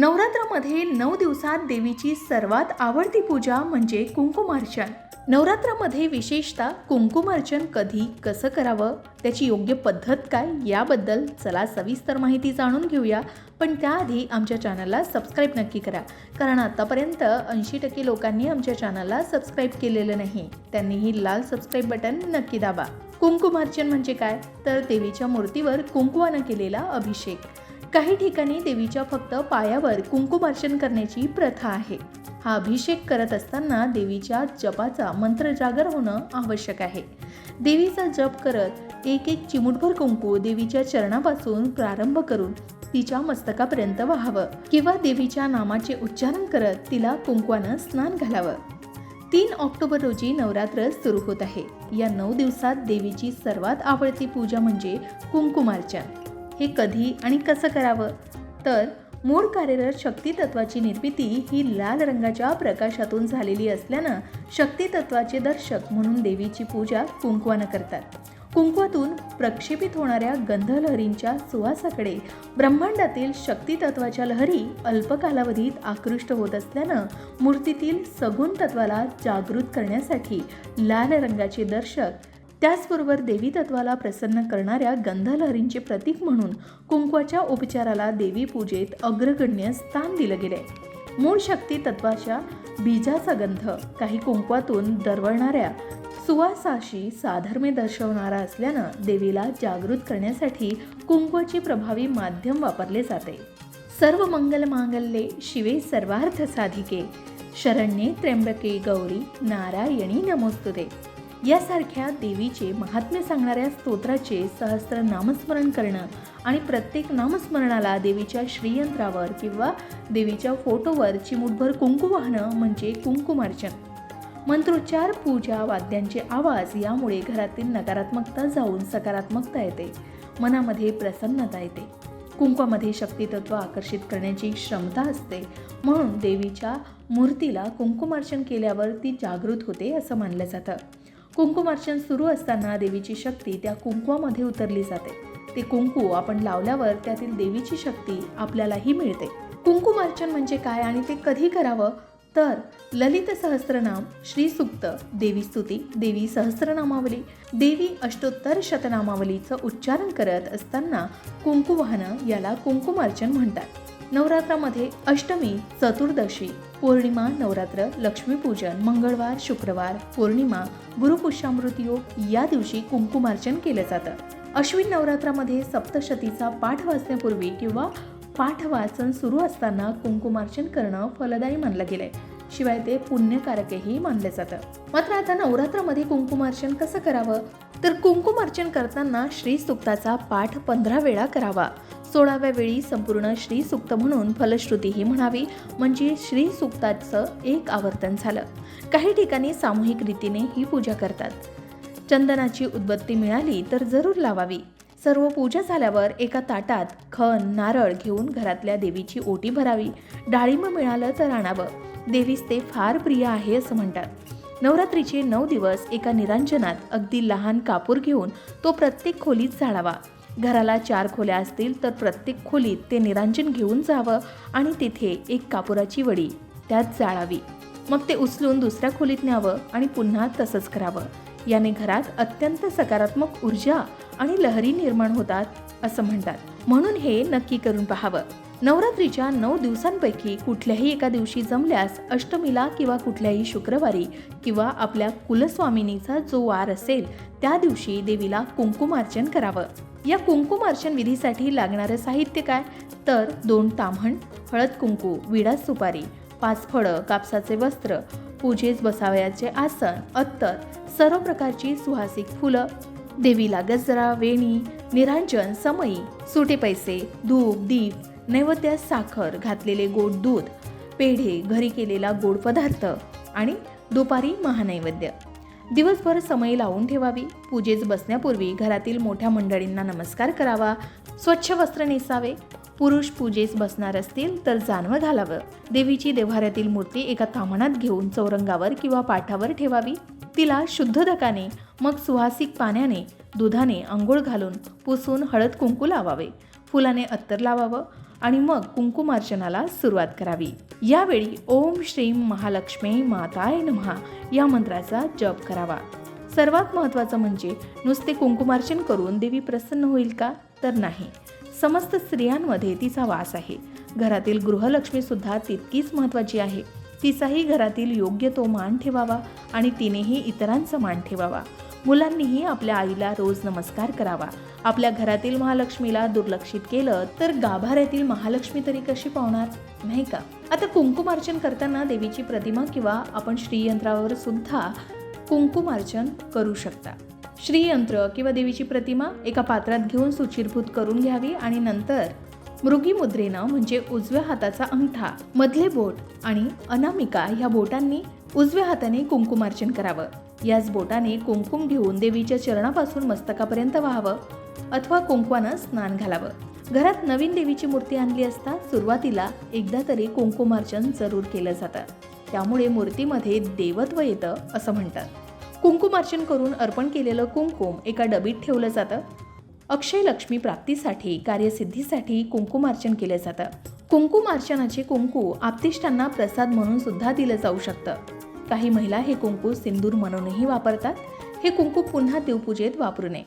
नवरात्रामध्ये नऊ दिवसात देवीची सर्वात आवडती पूजा म्हणजे कुंकुमार्चन. नवरात्रामध्ये विशेषतः कुंकुमार्चन कधी कसं करावं त्याची योग्य पद्धत काय याबद्दल चला सविस्तर माहिती जाणून घेऊया. पण त्याआधी आमच्या चॅनलला सबस्क्राईब नक्की करा कारण आतापर्यंत ऐंशी टक्के लोकांनी आमच्या चॅनलला सबस्क्राईब केलेलं नाही. त्यांनीही लाल सबस्क्राईब बटन नक्की दाबा. कुंकुमार्चन म्हणजे काय? तर देवीच्या मूर्तीवर कुंकुवानं केलेला अभिषेक. काही ठिकाणी देवीच्या फक्त पायावर कुंकुमार्चन करण्याची प्रथा आहे. हा अभिषेक करत असताना देवीच्या जपाचा मंत्र जागर होणं आवश्यक आहे. देवीचा जप करत एक एक चिमुटभर कुंकू देवीच्या चरणापासून प्रारंभ करून तिच्या मस्तकापर्यंत व्हावं किंवा देवीच्या नामाचे उच्चारण करत तिला कुंकवानं स्नान घालावं. तीन ऑक्टोबर रोजी नवरात्र सुरू होत आहे. या नऊ दिवसात देवीची सर्वात आवडती पूजा म्हणजे कुंकुमार्चन. हे कधी आणि कसं करावं? तर मूळ कार्यरत शक्ती तत्वाची निर्मिती ही लाल रंगाच्या प्रकाशातून झालेली असल्यानं शक्ती तत्वाचे दर्शक म्हणून देवीची पूजा कुंकवानं करतात. कुंकवातून प्रक्षेपित होणाऱ्या गंधलहरींच्या सुवासाकडे ब्रह्मांडातील शक्ती तत्वाच्या लहरी अल्प कालावधीत आकृष्ट होत असल्यानं मूर्तीतील सगुण तत्वाला जागृत करण्यासाठी लाल रंगाचे दर्शक त्याचबरोबर देवी तत्वाला प्रसन्न करणाऱ्या गंधलहरींचे प्रतीक म्हणून कुंकवाच्या उपचाराला देवी पूजेत अग्रगण्य स्थान दिलं गेले. मूळ शक्ती तत्वाच्या बीजाचा गंध काही कुंकवातून दरवळणाऱ्या सुवासाशी साधर्म्य दर्शवणारा असल्यानं देवीला जागृत करण्यासाठी कुंकवाचे प्रभावी माध्यम वापरले जाते. सर्व मंगल मांगल्ये शिवे सर्वार्थ साधिके. शरण्ये त्र्यंबके गौरी नारायणी नमोस्तुते. यासारख्या देवीचे महात्म्य सांगणाऱ्या स्तोत्राचे सहस्त्र नामस्मरण करणं आणि प्रत्येक नामस्मरणाला देवीच्या श्रीयंत्रावर किंवा देवीच्या फोटोवर चिमूटभर कुंकू वाहणं म्हणजे कुंकुमार्चन. मंत्रोच्चार पूजा वाद्यांचे आवाज यामुळे घरातील नकारात्मकता जाऊन सकारात्मकता येते. मनामध्ये प्रसन्नता येते. कुंकवामध्ये शक्तितत्व आकर्षित करण्याची क्षमता असते. म्हणून देवीच्या मूर्तीला कुंकुमार्चन केल्यावर ती जागृत होते असं मानलं जातं. कुंकुमार्चन सुरू असताना देवीची शक्ती त्या कुंकवामध्ये उतरली जाते. ते कुंकू आपण लावल्यावर त्यातील देवीची शक्ती आपल्यालाही मिळते. कुंकुमार्चन म्हणजे काय आणि ते कधी करावं? तर ललित सहस्रनाम श्री सुक्त देवी स्तुती देवी सहस्रनामावली देवी अष्टोत्तर शतनामावलीचं उच्चारण करत असताना कुंकू वाहनं याला कुंकुमार्चन म्हणतात. नवरात्रामध्ये अष्टमी चतुर्दशी पौर्णिमा नवरात्र लक्ष्मीपूजन मंगळवार शुक्रवार पौर्णिमा गुरुपुष्यामृतयोग या दिवशी कुंकुमार्चन केलं जातं. अश्विन नवरात्रामध्ये सप्तशतीचा पाठ वाचण्यापूर्वी किंवा पाठ वाचन सुरू असताना कुंकुमार्चन करणं फलदायी मानलं गेलंय. शिवाय ते पुण्यकारकही मानलं जातं. मात्र आता नवरात्रामध्ये कुंकुमार्चन कसं करावं? तर कुंकुमार्चन करताना श्री सुक्ताचा पाठ पंधरा वेळा करावा. सोळाव्या वेळी संपूर्ण श्री सुक्त म्हणून फलश्रुतीही म्हणावी म्हणजे श्री सुक्ताचं एक आवर्तन झालं. काही ठिकाणी सामूहिक रीतीने ही पूजा करतात. चंदनाची उदबत्ती मिळाली तर जरूर लावावी. सर्व पूजा झाल्यावर एका ताटात खण नारळ घेऊन घरातल्या देवीची ओटी भरावी. डाळिंब मिळालं तर आणावं. देवीस ते फार प्रिय आहे असं म्हणतात. नवरात्रीचे नऊ दिवस एका निरांजनात अगदी लहान कापूर घेऊन तो प्रत्येक खोलीत जाळावा. घराला चार खोल्या असतील तर प्रत्येक खोलीत ते निरांजन घेऊन जावं आणि तिथे एक कापुराची वडी त्यात जाळावी. मग ते उचलून दुसऱ्या खोलीत न्यावं आणि पुन्हा तसंच करावं. याने घरात अत्यंत सकारात्मक ऊर्जा आणि लहरी निर्माण होतात असं म्हणतात. म्हणून हे नक्की करून पाहावं. नवरात्रीच्या नऊ दिवसांपैकी कुठल्याही एका दिवशी जमल्यास अष्टमीला किंवा कुठल्याही शुक्रवारी किंवा आपल्या कुलस्वामिनीचा जो वार असेल त्या दिवशी देवीला कुंकुमार्चन करावं. या कुंकुमार्चन विधीसाठी लागणारं साहित्य काय? तर दोन ताम्हण हळद कुंकू विडा सुपारी पाच फळं कापसाचे वस्त्र पूजेस बसावयाचे आसन अत्तर सर्व प्रकारची सुहासिक फुलं देवीला गजरा वेणी निरांजन समई सुटे पैसे धूप दीप नैवेद्यात साखर घातलेले गोड दूध पेढे घरी केलेला गोड पदार्थ आणि दुपारी महानैवेद्य. दिवसभर समय लावून ठेवावी. पूजेस बसण्यापूर्वी घरातील मोठ्या मंडळींना नमस्कार करावा. स्वच्छ वस्त्र नेसावे. पुरुष पूजेस बसणार असतील तर जानवं घालावं. देवीची देव्हाऱ्यातील मूर्ती एका तामणात घेऊन चौरंगावर किंवा पाठावर ठेवावी. तिला शुद्धदकाने मग सुहासिक पाण्याने दुधाने आंघोळ घालून पुसून हळद कुंकू लावावे. फुलाने अत्तर लावावं. आणि मग कुंकुमार्चनाला सुरुवात करावी. यावेळी ओम श्रीम महालक्ष्मी माताय नमहा या मंत्राचा जप करावा. सर्वात महत्त्वाचं म्हणजे नुसते कुंकुमार्चन करून देवी प्रसन्न होईल का? तर नाही. समस्त स्त्रियांमध्ये तिचा वास आहे. घरातील गृहलक्ष्मी सुद्धा तितकीच महत्त्वाची आहे. तिचाही घरातील योग्य तो मान ठेवावा आणि तिनेही इतरांचा मान ठेवावा. मुलांनीही आपल्या आईला रोज नमस्कार करावा. आपल्या घरातील महालक्ष्मीला दुर्लक्षित केलं तर गाभाऱ्यातील महालक्ष्मी तरी कशी पावणार? नाही का? आता कुंकुमार्चन करताना देवीची प्रतिमा किंवा आपण श्रीयंत्रावर सुद्धा कुंकुमार्चन करू शकता. श्रीयंत्र किंवा देवीची प्रतिमा एका पात्रात घेऊन सुचिरभूत करून घ्यावी आणि नंतर मृगी मुद्रेनं म्हणजे उजव्या हाताचा अंगठा मधले बोट आणि अनामिका ह्या बोटांनी उजव्या हाताने कुंकुमार्चन करावं. याच बोटाने कुंकुम घेऊन देवीच्या चरणापासून मस्तकापर्यंत व्हावं अथवा कुंकवानं स्नान घालावं. घरात नवीन देवीची मूर्ती आणली असता सुरुवातीला एकदा तरी कुंकुमार्चन जरूर केलं जातं. त्यामुळे मूर्तीमध्ये देवत्व येतं असं म्हणतात. कुंकुमार्चन करून अर्पण केलेलं कुंकुम एका डबीत ठेवलं जातं. अक्षय लक्ष्मी प्राप्तीसाठी कार्यसिद्धीसाठी कुंकुमार्चन केलं जातं. कुंकुमार्चनाचे कुंकू आपतिष्टांना प्रसाद म्हणून सुद्धा दिलं जाऊ शकतं. काही महिला हे कुंकू सिंदूर म्हणूनही वापरतात. हे कुंकू पुन्हा देवपूजेत वापरू नये.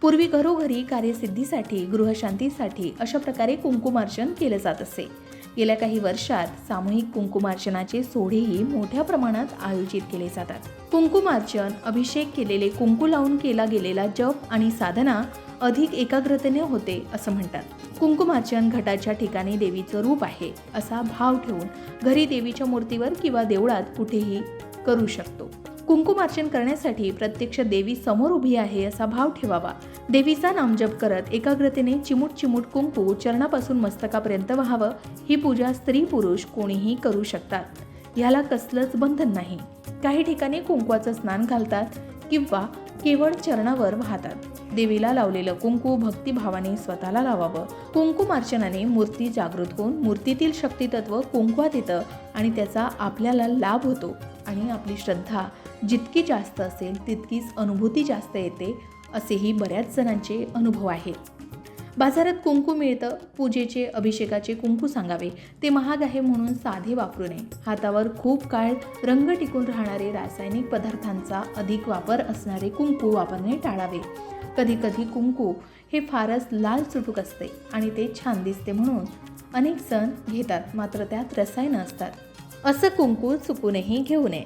पूर्वी घरोघरी कार्यसिद्धीसाठी गृहशांतीसाठी अशा प्रकारे कुंकुमार्चन केलं जात असे. गेल्या काही वर्षात सामूहिक कुंकुमार्चनाचे सोढेही मोठ्या प्रमाणात आयोजित केले जातात. कुंकुमार्चन अभिषेक केलेले कुंकू लावून केला गेलेला जप आणि साधना अधिक एकाग्रतेने होते असं म्हणतात. कुंकुमार्चन घटाच्या ठिकाणी देवीचं रूप आहे असा भाव ठेवून घरी देवीच्या मूर्तीवर किंवा देवळात कुठेही करू शकतो. कुंकुमार्चन करण्यासाठी प्रत्यक्ष देवी समोर उभी आहे असा भाव ठेवावा. देवीचा नामजप करत एकाग्रतेने चिमूट चिमूट कुंकू चरणापासून मस्तकापर्यंत व्हावं ही पूजा स्त्री पुरुष कोणीही करू शकतात. ह्याला कसलंच बंधन नाही. काही ठिकाणी कुंकवाचं स्नान घालतात किंवा केवळ चरणावर वाहतात. देवीला लावलेलं कुंकू भक्तिभावाने स्वतःला लावावं. कुंकुमार्चनाने मूर्ती जागृत होऊन मूर्तीतील शक्तितत्व कुंकवात येतं आणि त्याचा आपल्याला लाभ होतो आणि आपली श्रद्धा जितकी जास्त असेल तितकीच अनुभूती जास्त येते असेही बऱ्याच जणांचे अनुभव आहेत. बाजारात कुंकू मिळतं पूजेचे अभिषेकाचे कुंकू सांगावे ते महाग आहे म्हणून साधे वापरू नये. हातावर खूप काळ रंग टिकून राहणारे रासायनिक पदार्थांचा अधिक वापर असणारे कुंकू वापरणे टाळावे. कधी कधी कुंकू हे फारच लाल चुटूक असते आणि ते छान दिसते म्हणून अनेक जण घेतात मात्र त्यात रसायनं असतात. असं कुंकू चुकूनही घेऊ नये.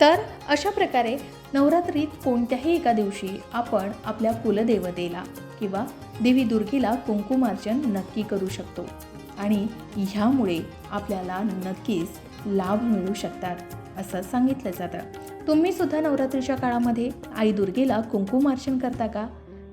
तर अशा प्रकारे नवरात्रीत कोणत्याही एका दिवशी आपण आपल्या कुलदेवतेला किंवा देवी दुर्गेला कुंकुमार्चन नक्की करू शकतो. आणि ह्यामुळे आपल्याला नक्कीच लाभ मिळू शकतात असं सांगितलं जातं. तुम्ही सुद्धा नवरात्रीच्या काळामध्ये आई दुर्गेला कुंकुमार्चन करता का?